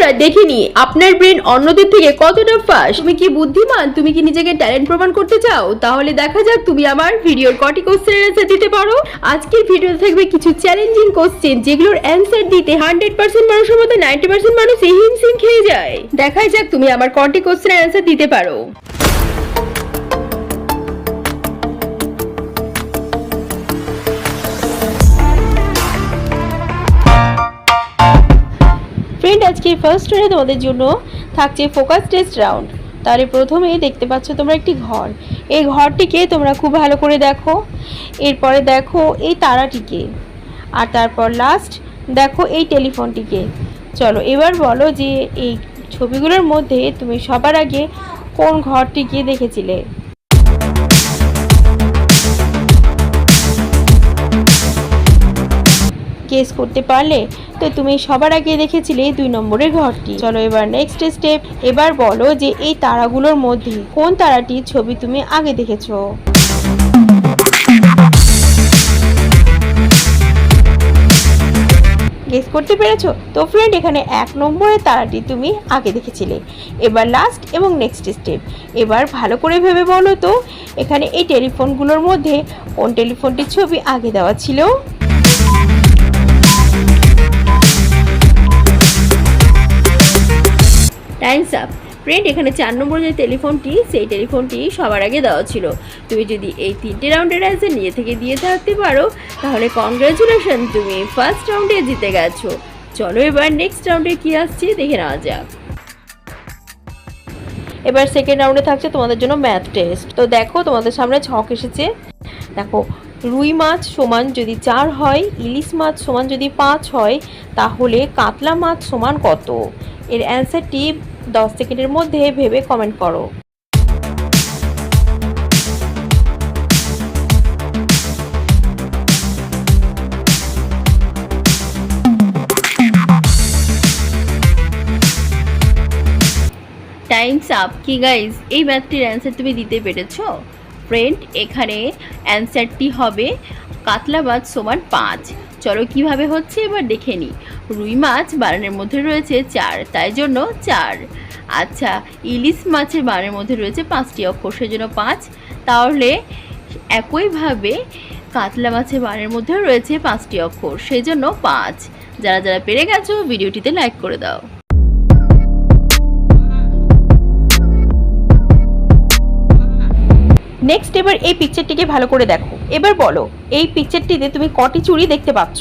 বন্ধুরা, দেখে নি আপনার ব্রেন অন্যদের থেকে কতটা ফাস্ট তুমি কি বুদ্ধিমান? তুমি কি নিজেকে ট্যালেন্ট প্রমাণ করতে চাও? তাহলে দেখা যাক তুমি আমার ভিডিওর কটি কোশ্চেনের অ্যান্সার দিতে পারো। আজকের ভিডিওতে থাকবে কিছু চ্যালেঞ্জিং কোশ্চেন যেগুলোর অ্যান্সার দিতে হান্ড্রেড পার্সেন্ট মানুষের মধ্যে নাইনটি পার্সেন্ট মানুষ হিমসিম খেয়ে যায়। দেখাই যাক তুমি আমার কটি কোশ্চেনের অ্যান্সার দিতে পারো। ফ্রেন্ড আজকে ফার্স্ট রাউন্ডে তোমাদের জন্য থাকছে ফোকাস টেস্ট রাউন্ড তাহলে প্রথমেই দেখতে পাচ্ছ তোমরা একটি ঘর। এই ঘরটিকে তোমরা খুব ভালো করে দেখো। এরপরে দেখো এই তারাটিকে। আর তারপর লাস্ট দেখো এই টেলিফোনটিকে চলো, এবার বলো যে এই ছবিগুলোর মধ্যে তুমি সবার আগে কোন ঘরটিকে দেখেছিলে? গেস করতে পারলে, তো তুমি সবার আগে দেখেছিলে দুই নম্বরের ঘরটি। চলো এবার নেক্সট স্টেপ এবার বলো যে এই তারাগুলোর মধ্যে কোন তারাটির ছবি তুমি আগে দেখেছ? গেস করতে পেরেছ? তো ফ্রেন্ড এখানে এক নম্বরের তারাটি তুমি আগে দেখেছিলে। এবার লাস্ট এবং নেক্সট স্টেপ এবার ভালো করে ভেবে বলো তো, এখানে এই টেলিফোনগুলোর মধ্যে কোন টেলিফোনটির ছবি আগে দেওয়া ছিল? টাইমস আপ ফ্রেন্ড এখানে চার নম্বর যে টেলিফোনটি সেই টেলিফোনটি সবার আগে দেওয়া ছিল। তুমি যদি এই তিনটে রাউন্ডের অ্যান্সার নিজে থেকে দিয়ে থাকতে পারো, তাহলে কংগ্রাচুলেশন তুমি ফার্স্ট রাউন্ডে জিতে গেছো। চলো এবার নেক্সট রাউন্ডে কি আসছে, দেখে নেওয়া যাক। এবার সেকেন্ড রাউন্ডে থাকছে তোমাদের জন্য ম্যাথ টেস্ট তো দেখো, তোমাদের সামনে ছক এসেছে। দেখো, রুই মাছ সমান যদি চার হয়, ইলিশ মাছ সমান যদি পাঁচ হয়, তাহলে কাতলা মাছ সমান কত? এর অ্যান্সারটি দশ সেকেন্ডের মধ্যে ভেবে কমেন্ট করো। টাইমস আপ কি গাইজ এই ম্যাথটির অ্যান্সার তুমি দিতে পেরেছ? ফ্রেন্ড এখানে অ্যান্সারটি হবে কাতলা সমান পাঁচ। চলো কীভাবে হচ্ছে এবার দেখে নিই রুই মাছ বারানের মধ্যে রয়েছে চার, তাই জন্য চার। আচ্ছা ইলিশ মাছের বারানের মধ্যে রয়েছে পাঁচটি, অক্ষর সেজন্য পাঁচ। তাহলে একইভাবে কাতলা মাছের বানের মধ্যে রয়েছে পাঁচটি অক্ষর, সেজন্য পাঁচ। যারা যারা পেরে গেছো, ভিডিওটিতে লাইক করে দাও। নেক্সট এবার এই পিকচারটিকে ভালো করে দেখো। এবার বলো, এই পিকচারটিতে তুমি কটি চুড়ি দেখতে পাচ্ছ?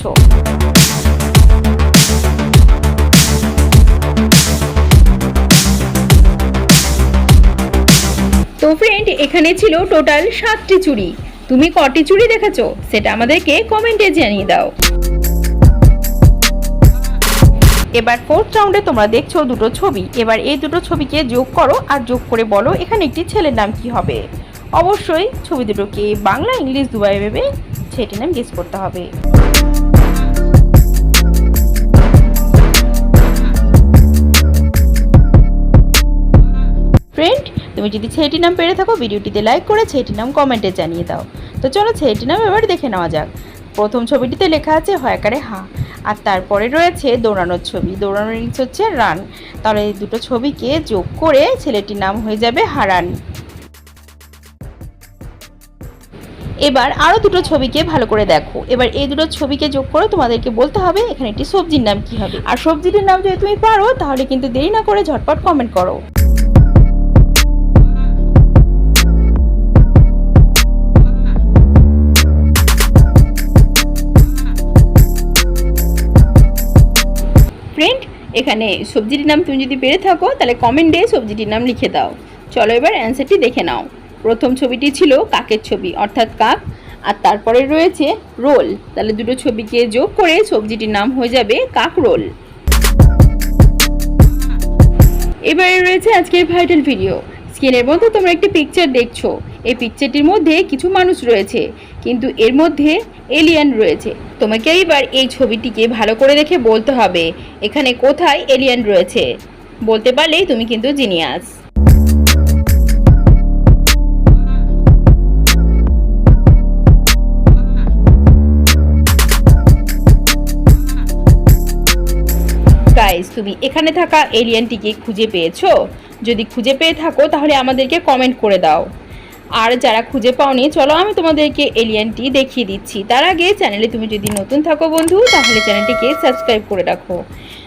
তো ফ্রেন্ড এখানে ছিল টোটাল সাতটি চুড়ি। তুমি কটি চুড়ি দেখেছ? সেটা আমাদেরকে কমেন্টে জানিয়ে দাও। এবার ফোর্থ রাউন্ডে তোমরা দেখছ দুটো ছবি। এবার এই দুটো ছবিকে যোগ করো আর যোগ করে বলো এখানে একটি ছেলের নাম কি হবে। অবশ্যই ছবি দুটোকে বাংলা, ইংলিশ দুবাই ভেবে ছেলেটির নাম গেস করতে হবে। ফ্রেন্ড তুমি যদি ছেলেটির নাম পেরে থাকো, ভিডিওটিতে লাইক করে ছেলেটির নাম কমেন্টে জানিয়ে দাও। তো চলো ছেলেটির নাম এবার দেখে নেওয়া যাক। প্রথম ছবিটিতে লেখা আছে, হয়াকারে হা। আর তারপরে রয়েছে দৌড়ানোর ছবি। দৌড়ানোর ইংলিশ হচ্ছে রান তাহলে এই দুটো ছবিকে যোগ করে ছেলেটির নাম হয়ে যাবে হারান। এবার আরও দুটো ছবিকে ভালো করে দেখো। এবার এই দুটো ছবিকে যোগ করে তোমাদেরকে বলতে হবে, এখানে একটি সবজির নাম কি হবে। আর সবজিটির নাম যদি তুমি পারো, তাহলে কিন্তু দেরি না করে ঝটপট কমেন্ট করো। ফ্রেন্ড এখানে সবজিটির নাম তুমি যদি পেরে থাকো, তাহলে কমেন্টে সবজিটির নাম লিখে দাও। চলো এবার অ্যান্সারটি দেখে নাও। প্রথম ছবিটি ছিল কাকের ছবি, অর্থাৎ কাক। আর তারপরে রয়েছে রোল। তাহলে দুটো ছবিকে যোগ করে সবজিটির নাম হয়ে যাবে কাক রোল। এবারে রয়েছে আজকের ভাইটাল ভিডিও স্ক্রিনের মধ্যে তোমরা একটি পিকচার দেখছ। এই পিকচারটির মধ্যে কিছু মানুষ রয়েছে, কিন্তু এর মধ্যে এলিয়ান রয়েছে। তোমাকে এইবার এই ছবিটিকে ভালো করে দেখে বলতে হবে, এখানে কোথায় এলিয়ান রয়েছে? বলতে পারলেই তুমি কিন্তু জিনিয়াস তুমি এখানে থাকা এলিয়ানটিকে খুঁজে পেয়েছ? যদি খুঁজে পেয়ে থাকো, তাহলে আমাদেরকে কমেন্ট করে দাও। আর যারা খুঁজে পাওনি, চলো আমি তোমাদেরকে এলিয়ানটি দেখিয়ে দিচ্ছি। তার আগে চ্যানেলে তুমি যদি নতুন থাকো বন্ধু, তাহলে চ্যানেলটিকে সাবস্ক্রাইব করে রাখো।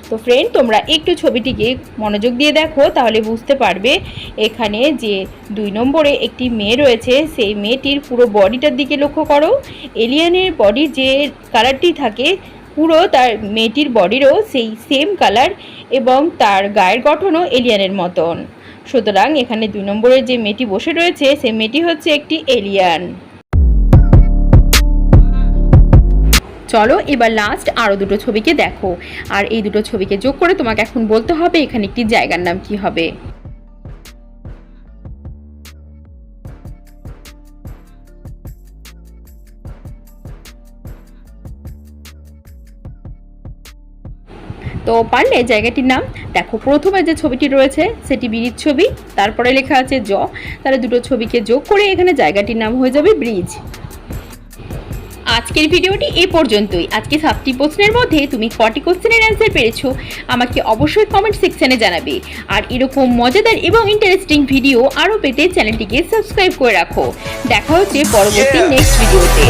তো ফ্রেন্ড তোমরা একটু ছবিটিকে মনোযোগ দিয়ে দেখো, তাহলে বুঝতে পারবে এখানে যে দুই নম্বরে একটি মেয়ে রয়েছে, সেই মেয়েটির পুরো বডিটার দিকে লক্ষ্য করো। এলিয়ানের বডির যে কালারটি থাকে পুরো তার মেয়েটির বডিরও সেই সেম কালার এবং তার গায়ের গঠনও এলিয়ানের মতন। সুতরাং এখানে দুই নম্বরের যে মেয়েটি বসে রয়েছে সেই মেয়েটি হচ্ছে একটি এলিয়ান চলো এবার লাস্ট আরও দুটো ছবিকে দেখো। আর এই দুটো ছবিকে যোগ করে তোমাকে এখন বলতে হবে এখানে একটি জায়গার নাম কি হবে। তো পারলে জায়গাটির নাম দেখো প্রথমে যে ছবিটি রয়েছে সেটি ব্রিজ ছবি তারপরে লেখা আছে জ তাহলে দুটো ছবিকে যোগ করে এখানে জায়গাটির নাম হয়ে যাবে ব্রিজ। আজকের ভিডিওটি এ পর্যন্তই। আজকে সাতটি প্রশ্নের মধ্যে তুমি কটি কোশ্চেনের অ্যান্সার পেরেছ আমাকে অবশ্যই কমেন্ট সেকশনে জানাবে। আর এরকম মজাদার এবং ইন্টারেস্টিং ভিডিও আরও পেতে চ্যানেলটিকে সাবস্ক্রাইব করে রাখো। দেখা হচ্ছে পরবর্তী নেক্সট ভিডিওতে